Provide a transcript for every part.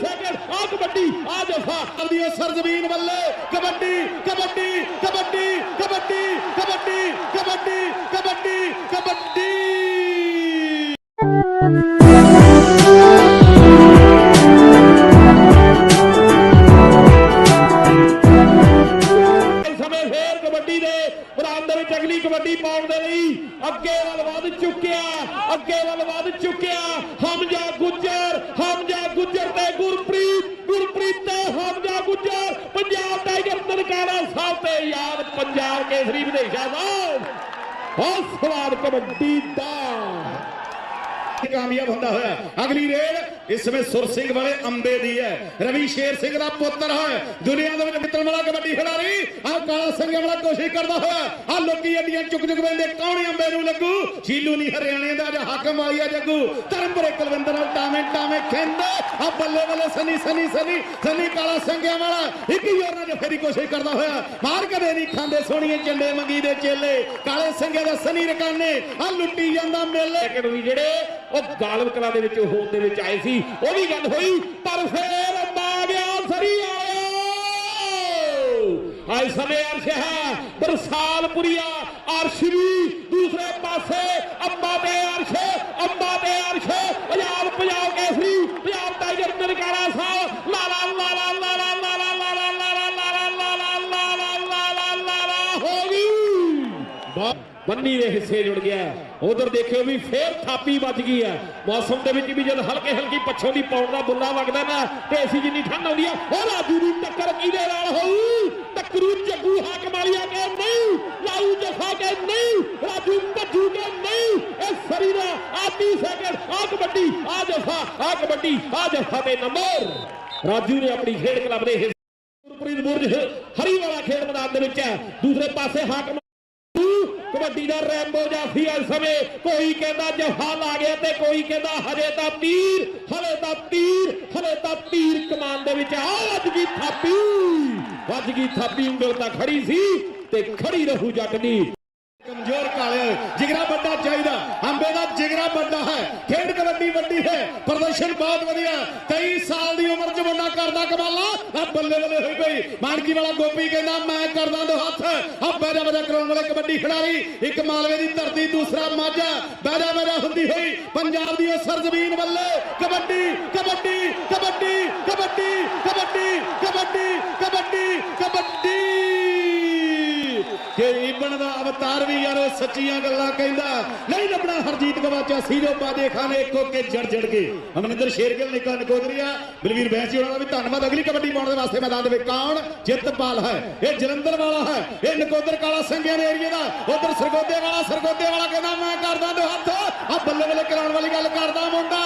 Second ਆ ਕਬੱਡੀ ਆ ਜਫਾ। ਕਰਦੀ ਹੈ ਸਰਜ਼ਮੀਨ ਵੱਲੇ ਕਬੱਡੀ ਕਬੱਡੀ ਕਬੱਡੀ ਕਬੱਡੀ ਕਬੱਡੀ ਕਬੱਡੀ ਕਬੱਡੀ ਕਬੱਡੀ। ਕਬੱਡੀ ਦੇ ਮੈਦਾਨ ਦੇ ਵਿੱਚ ਅਗਲੀ ਕਬੱਡੀ ਪਾਉਣ ਦੇ ਲਈ ਅੱਗੇ ਵੱਲ ਵਧ ਚੁੱਕਿਆ, ਅੱਗੇ ਵੱਲ ਵਧ ਚੁੱਕਿਆ। ਹਮਜਾ ਗੁੱਜਰ ਹਮਜਾ ਗੁੱਜਰ ਤੇ ਗੁਰਪ੍ਰੀਤ ਗੁਰਪ੍ਰੀਤ ਤੇ ਹਮਜਾ ਗੁੱਜਰ। ਪੰਜਾਬ ਟਾਈਗਰ ਨਨਕਾਣਾ ਸਾਹਿਬ ਤੇ ਯਾਦ, ਪੰਜਾਬ ਕੇਸਰੀ ਵਿਦੇਸ਼ਾ ਸਾਹਿਬ ਬਹੁਤ ਕਬੱਡੀ ਦਾ। ਕਾਮਯਾਬ ਹੁੰਦਾ ਹੋਇਆ। ਅਗਲੀ ਰੇਡ ਇਸ ਸਮੇਂ ਸੁਰ ਸਿੰਘ ਵਾਲੇ ਅੰਬੇ ਦੀ ਹੈ। ਰਵੀ ਸ਼ੇਰ ਸਿੰਘ ਦਾ ਪੁੱਤਰ ਹੈ। ਦੁਨੀਆ ਦੇ ਵਿੱਚ ਮਿੱਤਰ ਵਾਲਾ ਕਬੱਡੀ ਖਿਡਾਰੀ। ਆ ਕਾਲਾ ਸਿੰਘ ਵਾਲਾ ਕੋਸ਼ਿਸ਼ ਕਰਦਾ ਹੋਇਆ। ਆ ਲੋਕੀ ਅੱਡੀਆਂ ਚੁੱਕ ਚੁੱਕ ਬੰਦੇ ਕੌਣ ਅੰਬੇ ਨੂੰ ਲੱਗੂ? ਸ਼ੀਲੂ ਨਹੀਂ ਹਰਿਆਣੇ ਦਾ, ਜਾਂ ਹਾਕਮ ਆਈ ਜੱਗੂ। ਧਰਮਪੁਰੇ ਕੁਲਵਿੰਦਰ ਨਾਲ ਟਾਵੇਂ ਟਾਵੇਂ ਖਿੰਦ ਆ ਬੱਲੇ ਬੱਲੇ ਸਨੀ ਸਨੀ ਸਨੀ ਸਨੀ ਕਾਲਾ ਸਿੰਘਿਆਂ ਵਾਲਾ। ਇੱਕ ਹੀ ਹੋਰ ਨਾਲ ਫੇਰੀ ਕੋਸ਼ਿਸ਼ ਕਰਦਾ ਹੋਇਆ। ਮਾਰ ਕਦੇ ਨਹੀਂ ਖਾਂਦੇ ਸੋਹਣੀਏ ਚੰਡੇ ਮੰਗੀ ਦੇ ਚੇਲੇ। ਕਾਲੇ ਸਿੰਘਿਆਂ ਦਾ ਸਨੀ ਰਕਾਨੇ। ਆ ਲੁੱਟੀ ਜਾਂਦਾ ਮੇਲੇ। ਜਿਹੜੇ ਉਹ ਗਾਲਬ ਕਲਾ ਦੇ ਵਿੱਚ ਹੋਣ ਦੇ ਵਿੱਚ ਆਏ ਸੀ। ਉਹ ਵੀ ਗੱਲ ਹੋਈ, ਪਰ ਫੇਰ ਅੰਬਾ ਗਿਆ ਸਰੀ ਆਇਆ। ਅੱਜ ਸਮੇਂ ਅਰਸ਼ ਹੈ, ਬਰਸਾਲਪੁਰੀਆ ਅਰਸ਼ ਵੀ ਦੂਸਰੇ ਪਾਸੇ। ਅੰਬਾ ਤੇ ਅਰਸ਼, ਅੰਬਾ ਤੇ ਅਰਸ਼, ਪੰਜਾਬ ਪੰਜਾਬ ਕੇਸਰੀ, ਪੰਜਾਬ ਟਾਈਗਰ ਨਨਕਾਰਾ ਸਾਹਿਬ। ਬੰਨੀ ਦੇ ਹਿੱਸੇ ਜੁੜ ਗਿਆ ਉਧਰ ਦੇਖਿਓ ਵੀ ਫੇਰ ਥਾਪੀ ਵੱਜ ਗਈ ਆ ਮੌਸਮ ਦੇ ਵਿੱਚ ਵੀ ਜਦ ਹਲਕੇ ਹਲਕੀ ਪੱਛੋਂ ਦੀ ਪੌਣ ਦਾ ਬੁੱਲਾ ਵਗਦਾ ਨਾ, ਤੇ ਅਸੀਂ ਜਿੰਨੀ ਠੰਡ ਆਉਂਦੀ ਆ, ਉਹ ਰਾਜੂ ਦੀ ਟੱਕਰ ਕਿਹਦੇ ਨਾਲ ਹੋਊ? ਟੱਕਰੂ ਜੱਗੂ ਹਾਕਮ ਵਾਲੀਆ ਕੇ ਨਹੀਂ ਲਾਊ ਜਫਾ ਕੇ ਨਹੀਂ, ਰਾਜੂ ਭੱਜੂ ਕੇ ਨਹੀਂ, ਇਹ ਸਰੀ ਦਾ ਆਤੀ ਸੈਕਿੰਡ ਆ ਕਬੱਡੀ ਆ ਜਫਾ ਆ ਕਬੱਡੀ ਆ ਜਫਾ ਦੇ ਨੰਬਰ ਰਾਜੂ ਨੇ ਆਪਣੀ ਖੇਡ ਕਲੱਬ ਦੇ ਗੁਰਪ੍ਰੀਤ ਬੁਰਜ ਹਰੀ ਵਾਲਾ ਖੇਡ ਮੈਦਾਨ ਦੇ ਵਿੱਚ ਹੈ। ਦੂਸਰੇ ਪਾਸੇ ਹਾਕਮ ਕਬੱਡੀ ਦਾ ਰੈਂਬੋ ਜਾਫੀ ਇਸ ਸਮੇਂ ਕੋਈ ਕਹਿੰਦਾ ਜਫਾ ਲਾ ਗਿਆ ਤੇ ਕੋਈ ਕਹਿੰਦਾ ਹਜੇ ਤਾਂ ਤੀਰ, ਹਲੇ ਦਾ ਤੀਰ, ਹਲੇ ਤਾਂ ਤੀਰ ਕਮਾਨ ਦੇ ਵਿੱਚ ਆ, ਵੱਜ ਗਈ ਥਾਪੀ। ਵੱਜ ਗਈ ਥਾਪੀ, ਉਂਗਲ ਤਾਂ ਖੜੀ ਸੀ ਤੇ ਖੜੀ ਰਹੂ ਜੱਟ ਦੀ। ਕਮਜ਼ੋਰ ਕਾਲੇ ਜਿਗਰਾ ਵੱਡਾ ਚਾਹੀਦਾ। ਅੰਬੇ ਦਾ ਜਿਗਰਾ ਵੱਡਾ ਹੈ। ਖੇਡ ਕਬੱਡੀ ਵੱਡੀ ਹੈ। ਪ੍ਰਦਰਸ਼ਨ ਬਹੁਤ ਵਧੀਆ। 23 ਸਾਲ ਦੀ ਉਮਰ 'ਚ ਬੰਦਾ ਕਰਦਾ ਕਮਾਲਾ ਆ ਬੱਲੇ ਬੱਲੇ ਹੋਈ ਪਈ। ਮਾਨਕੀ ਵਾਲਾ ਗੋਪੀ ਕਹਿੰਦਾ, ਮੈਂ ਕਰਦਾ ਦੋ ਹੱਥ। ਆ ਬੈਜਾ ਬੈਜਾ ਕਰਾਉਣ ਵਾਲੇ ਕਬੱਡੀ ਖਿਡਾਰੀ। ਇੱਕ ਮਾਲਵੇ ਦੀ ਧਰਤੀ, ਦੂਸਰਾ ਮਾਝਾ। ਬੈਜਾ ਬੈਜਾ ਹੁੰਦੀ ਹੋਈ। ਪੰਜਾਬ ਦੀ ਉਹ ਸਰਜ਼ਮੀਨ ਵੱਲੇ ਕਬੱਡੀ ਕਬੱਡੀ ਕਬੱਡੀ ਕਬੱਡੀ ਕਬੱਡੀ ਕਬੱਡੀ ਕਬੱਡੀ ਕਬੱਡੀ। ਕਿ ਇਬਨ ਦਾ ਅਵਤਾਰ ਵੀ ਯਾਰ ਉਹ ਸੱਚੀਆਂ ਗੱਲਾਂ ਕਹਿੰਦਾ। ਨਹੀਂ ਲੱਭਣਾ ਹਰਜੀਤ ਗਵਾਚਾ ਸੀਰੋ ਬਾਦੇ ਖਾਨੇ ਇੱਕੋ ਕੇ ਜੜ ਜੜ ਕੇ। ਅਮਰਿੰਦਰ ਸ਼ੇਰਗਿੱਲ ਨਿਕਾ ਨਕੋਦਰੀਆ ਬਲਵੀਰ ਬੈਂਸੀ ਉਹਨਾਂ ਦਾ ਵੀ ਧੰਨਵਾਦ। ਅਗਲੀ ਕਬੱਡੀ ਪਾਉਣ ਦੇ ਵਾਸਤੇ ਮੈਦਾਨ ਦੇ ਵਿੱਚ ਕੌਣ? ਜਿੱਤਪਾਲ ਹੈ। ਇਹ ਜਲੰਧਰ ਵਾਲਾ ਹੈ। ਇਹ ਨਕੋਦਰ ਕਾਲਾ ਸੰਗਿਆਂ ਦੇ ਏਰੀਏ ਦਾ। ਉਧਰ ਸਰਗੋਦੇ ਵਾਲਾ ਸਰਗੋਦੇ ਵਾਲਾ ਕਹਿੰਦਾ, ਮੈਂ ਕਰਦਾ ਦੋ ਹੱਥ। ਆ ਬੱਲੇ ਬੱਲੇ ਕਰਾਉਣ ਵਾਲੀ ਗੱਲ ਕਰਦਾ ਮੁੰਡਾ।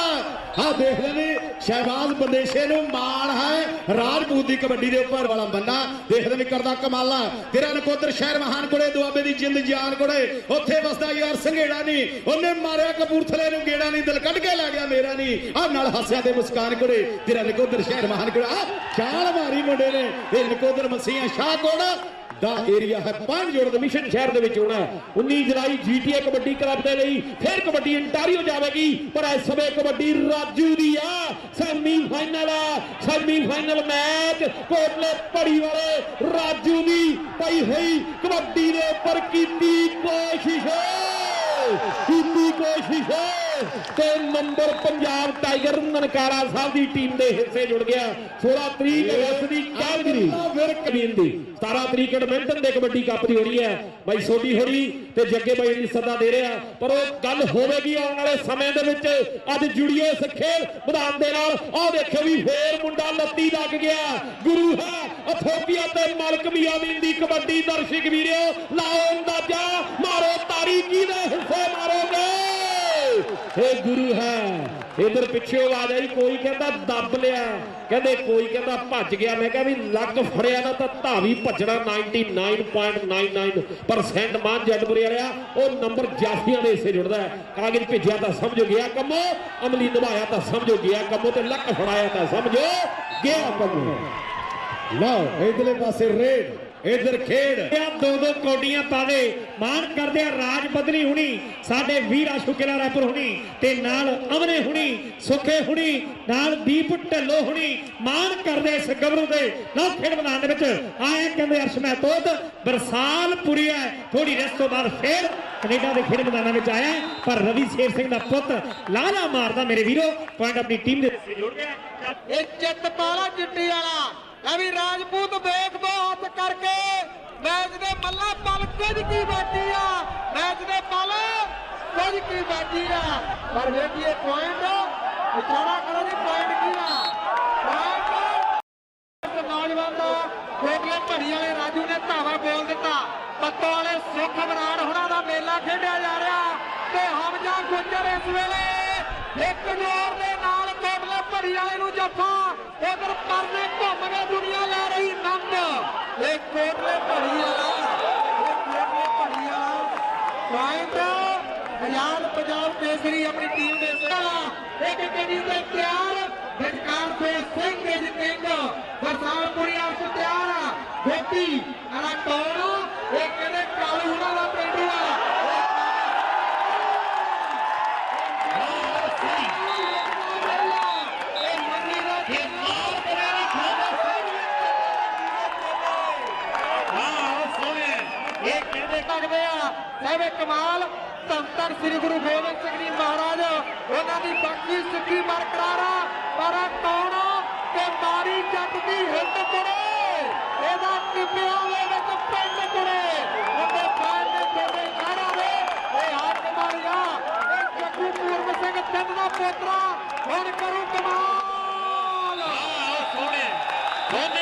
ਆ ਦੇਖਦੇ ਨੇ ਸ਼ਹਿਬਾਜ਼ ਬੰਦੇਸ਼ੇ ਨੂੰ ਮਾਣ ਹੈ। ਰਾਜਪੂਤ ਦੀ ਕਬੱਡੀ ਦੇ ਉੱਪਰ ਵਾਲਾ ਬੰਦਾ। ਦੇਖਦੇ ਵੀ ਕਰਦਾ ਕਮਾਲਾ। ਤੇਰਾ ਨਕੋਦਰ ਸ਼ਹਿਰ ਮਹਾਨ ਕੋਲੇ ਦੁਆਬੇ ਦੀ ਜਿੰਦ ਜਾਨ ਕੋਲੇ ਉੱਥੇ ਵਸਦਾ ਯਾਰ ਸੰਘੇੜਾ ਨਹੀਂ ਉਹਨੇ ਮਾਰਿਆ ਕਪੂਰਥਲੇ ਨੂੰ ਗੇੜਾ ਨਹੀਂ ਦਿਲ ਕੱਢ ਕੇ ਲੈ ਗਿਆ ਮੇਰਾ ਨਹੀਂ ਆ ਨਾਲ ਹਾਸਿਆਂ ਤੇ ਮੁਸਕਾਨ ਕੋਲੇ ਤੇਰਾ ਨਕੋਦਰ ਸ਼ਹਿਰ ਮਹਾਨ ਕੋਲੇ ਆ ਚਾਲ ਮਾਰੀ ਮੁੰਡੇ ਨੇ। ਇਹ ਨਕੋਦਰ ਮਸੀਹਾਂ ਸ਼ਾਹ ਕੋਲ ਦਾ ਏਰੀਆ ਹੈ। ਪੰਜ ਜੋੜ ਮਿਸ਼ਨ ਸ਼ਹਿਰ ਦੇ ਵਿੱਚ ਹੋਣਾ 19 ਜੁਲਾਈ ਜੀਟੀਏ ਕਬੱਡੀ ਕਲੱਬ ਦੇ ਲਈ ਫਿਰ ਕਬੱਡੀ ਇੰਟਾਰੀਓ ਜਾਵੇਗੀ। ਪਰ ਇਸ ਸਮੇਂ ਕਬੱਡੀ ਰਾਜੂ ਦੀ ਆ। ਸੈਮੀ ਫਾਈਨਲ ਆ। ਸੈਮੀ ਫਾਈਨਲ ਮੈਚ ਕੋਟਲੇ ਪੜੀ ਵਾਲੇ ਰਾਜੂ ਦੀ ਪਈ ਹੋਈ ਕਬੱਡੀ ਦੇ ਉੱਪਰ ਕੀਤੀ ਕੋਸ਼ਿਸ਼। ਕੋਸ਼ਿਸ਼ ਤੇ ਨੰਬਰ ਪੰਜਾਬ ਟਾਈਗਰ ਨਨਕਾਰਾ ਸਾਹਿਬ ਦੀ ਟੀਮ ਦੇ ਹਿੱਸੇ ਜੁੜ ਗਿਆ। 16 ਤਰੀਕ ਅਗਸਤ ਦੀ ਕੈਲਗਰੀ। ਫਿਰ ਕਬੀਨ ਦੀ। 17 ਤਰੀਕ ਐਡਮਿੰਟਨ ਦੇ ਕਬੱਡੀ ਕੱਪ ਦੀ ਹੋਣੀ ਹੈ। ਬਾਈ ਸੋਢੀ ਹੋਣੀ ਤੇ ਜੱਗੇ ਬਾਈ ਦੀ ਸੱਦਾ ਦੇ ਰਿਹਾ। ਪਰ ਉਹ ਗੱਲ ਹੋਵੇਗੀ ਆਉਣ ਵਾਲੇ ਸਮੇਂ ਦੇ ਵਿੱਚ। ਅੱਜ ਜੁੜੀਏ ਇਸ ਖੇਡ ਮੈਦਾਨ ਦੇ ਨਾਲ। ਆਹ ਦੇਖਿਓ ਵੀ ਫੇਰ ਮੁੰਡਾ ਲੱਤੀ ਲੱਗ ਗਿਆ। ਗੁਰੂ ਹੈ ਅਥੋਪੀਆ ਤੇ ਮਲਕ ਮਿਆਮੀਨ ਦੀ ਕਬੱਡੀ। ਦਰਸ਼ਕ ਵੀਰਿਓ ਲਾਓ ਅੰਦਾਜ਼ਾ। ਮਾਰੋ ਤਾਰੀ ਕਿਹਦੇ ਹਿੱਸੇ ਮਾਰੋਗੇ? ਇਹ ਗੁਰੂ ਹੈ। ਇਧਰ ਪਿੱਛੇ ਆਵਾਜ਼ ਆਈ ਕੋਈ ਕਹਿੰਦਾ ਦੱਬ ਲਿਆ। ਕਹਿੰਦੇ ਕੋਈ ਕਹਿੰਦਾ ਭੱਜ ਗਿਆ। ਮੈਂ ਕਿਹਾ ਵੀ ਲੱਕ ਫੜਿਆ ਨਾ ਤਾਂ ਧਾਵੀ ਭੱਜਣਾ 99.99% ਮਾਨ ਜੱਟਪੁਰੇ ਵਾਲਿਆ, ਉਹ ਨੰਬਰ ਜਾਫੀਆਂ ਦੇ ਹਿੱਸੇ ਜੁੜਦਾ ਹੈ। ਕਾਗਜ਼ ਭੇਜਿਆ ਤਾਂ ਸਮਝੋ ਗਿਆ ਕੰਮੋ, ਅਮਲੀ ਨਿਭਾਇਆ ਤਾਂ ਸਮਝੋ ਗਿਆ ਕੰਮੋ ਤੇ ਲੱਕ ਫੜਾਇਆ ਤਾਂ ਸਮਝੋ, ਗਿਆ ਕੰਮੋ। ਲਓ, ਇਧਰਲੇ ਪਾਸੇ ਰੇਡ ਇਧਰ ਖੇਡ। ਆ ਦੋ ਦੋ ਕੌਡੀਆਂ ਪਾਵੇ ਮਾਣ ਕਰਦੇ ਆ ਰਾਜ ਬਦਲੀ ਹੁਣੀ। ਸਾਡੇ ਵੀਰ ਆਸ਼ੂ ਕਿਲਾ ਰਾਏਪੁਰ ਹੁਣੀ। ਤੇ ਨਾਲ ਅਮਨੇ ਹੁਣੀ, ਸੁਖੇ ਹੁਣੀ, ਨਾਲ ਦੀਪ ਢੱਲੋ ਹੁਣੀ। ਮਾਣ ਕਰਦੇ ਇਸ ਗੱਭਰੂ ਦੇ। ਲਓ ਖੇਡ ਮੈਦਾਨ ਦੇ ਵਿੱਚ। ਆਏ ਕਹਿੰਦੇ ਅਰਸ਼ ਮਹਿਤੋਤ ਬਰਸਾਲ ਪੁਰੀ ਹੈ। ਥੋੜੀ ਰਸ ਤੋਂ ਬਾਅਦ ਫੇਰ ਕੈਨੇਡਾ ਦੇ ਖੇਡ ਮੈਦਾਨਾਂ ਵਿੱਚ ਆਇਆ ਪਰ ਰਵੀ ਸ਼ੇਰ ਸਿੰਘ ਦਾ ਪੁੱਤ ਲਾਲਾ ਮਾਰਦਾ ਮੇਰੇ ਵੀਰੋ। ਪੁਆਇੰਟ ਆਪਣੀ ਟੀਮ ਦੇ ਜੁੜ ਗਿਆ। ਇਹ ਚਿੱਤ ਪਾਲਾ ਚਿੱਟੀ ਵਾਲਾ। ਲੈ ਰਾਜਪੂਤ ਦੇਖ ਹੱਥ ਕਰਕੇ। ਮੈਚ ਦੇ ਮੱਲਾ ਪਲ ਕੁਝ ਕੀ ਬਾਕੀ ਆ? ਮੈਚ ਦੇ ਪਲ ਕੁਝ ਕੀ ਬਾਕੀ ਆ? ਪਰ ਵੇਖੀਏ ਪੁਆਇੰਟ ਵਿਚਾਰਾ ਕਰੋ ਜੀ ਪੁਆਇੰਟ ਕੀ ਆ? ਪੁਆਇੰਟ ਨੌਜਵਾਨ ਦਾ ਖੋਗਲੇ ਭੜੀ ਵਾਲੇ ਰਾਜੂ ਨੇ ਧਾਵਾ ਬੋਲ ਦਿੱਤਾ। ਪੱਤੋ ਵਾਲੇ ਸੁਖ ਬਰਾੜ ਹੁਣਾਂ ਦਾ ਮੇਲਾ ਖੇਡਿਆ ਜਾ ਰਿਹਾ ਤੇ ਹਮਜਾ ਗੁੱਜਰ ਇਸ ਵੇਲੇ ਇੱਕ ਜੋਰ ਦੇ ਨਾਲ ਕੋਟਲੇ ਭੜੀ ਜੱਫਾ, ਉਧਰ ਪਰਨੇ ਘੁੰਮ ਕੇ ਦੁਨੀਆ ਲੈ ਰਹੀ ਨੰਦ। ਇਹ ਕੋਟਲੇ ਭੜੀ ਇਹ ਕੋਟਲੇ ਭੜੀ ਪੁਆਇੰਟ ਆਜ਼ਾਦ ਪੰਜਾਬ ਕੇਸਰੀ ਆਪਣੀ ਟੀਮ ਦੇ ਸਾਹ ਇੱਕ ਕਦੀ ਤੇ ਤਿਆਰ, ਵਿਚਕਾਰ ਤੋਂ ਸਿੰਘ ਦੇ ਕਿੰਗ ਵਰਸਾਲਪੁਰੀ ਤਿਆਰ ਆ। ਗੋਪੀ ਅਲਾ ਕੌਣ ਕਹਿੰਦੇ ਆ। ਸਾਹਿਬੇ ਕਮਾਲ ਧੰਨ ਸ੍ਰੀ ਗੁਰੂ ਗੋਬਿੰਦ ਸਿੰਘ ਜੀ ਮਹਾਰਾਜ, ਉਹਨਾਂ ਦੀ ਬਾਕੀ ਸਿੱਖੀ ਬਰਕਰਾਰ ਆ। ਪਰ ਕੌਣ ਤੇ ਮਾਰੀ ਜੱਟ ਦੀ ਹਿੰਦ ਕੁੜੇ ਇਹਦਾ ਟਿੱਪਿਆਂ ਦੇ ਵਿੱਚ ਪਿੰਡ ਕੁੜੇ ਉਹਦੇ ਪੈਰ ਦੇ ਜੋੜੇ ਸਾਰਾ ਦੇ। ਇਹ ਹੱਥ ਮਾਰਿਆ ਇਹ ਜੱਗੂ ਪੂਰਨ ਸਿੰਘ ਚੰਦ ਦਾ ਪੋਤਰਾ। ਹੁਣ ਕਰੂ ਕਮਾਲ। ਸੋਹਣੇ। ਸੋਹਣੇ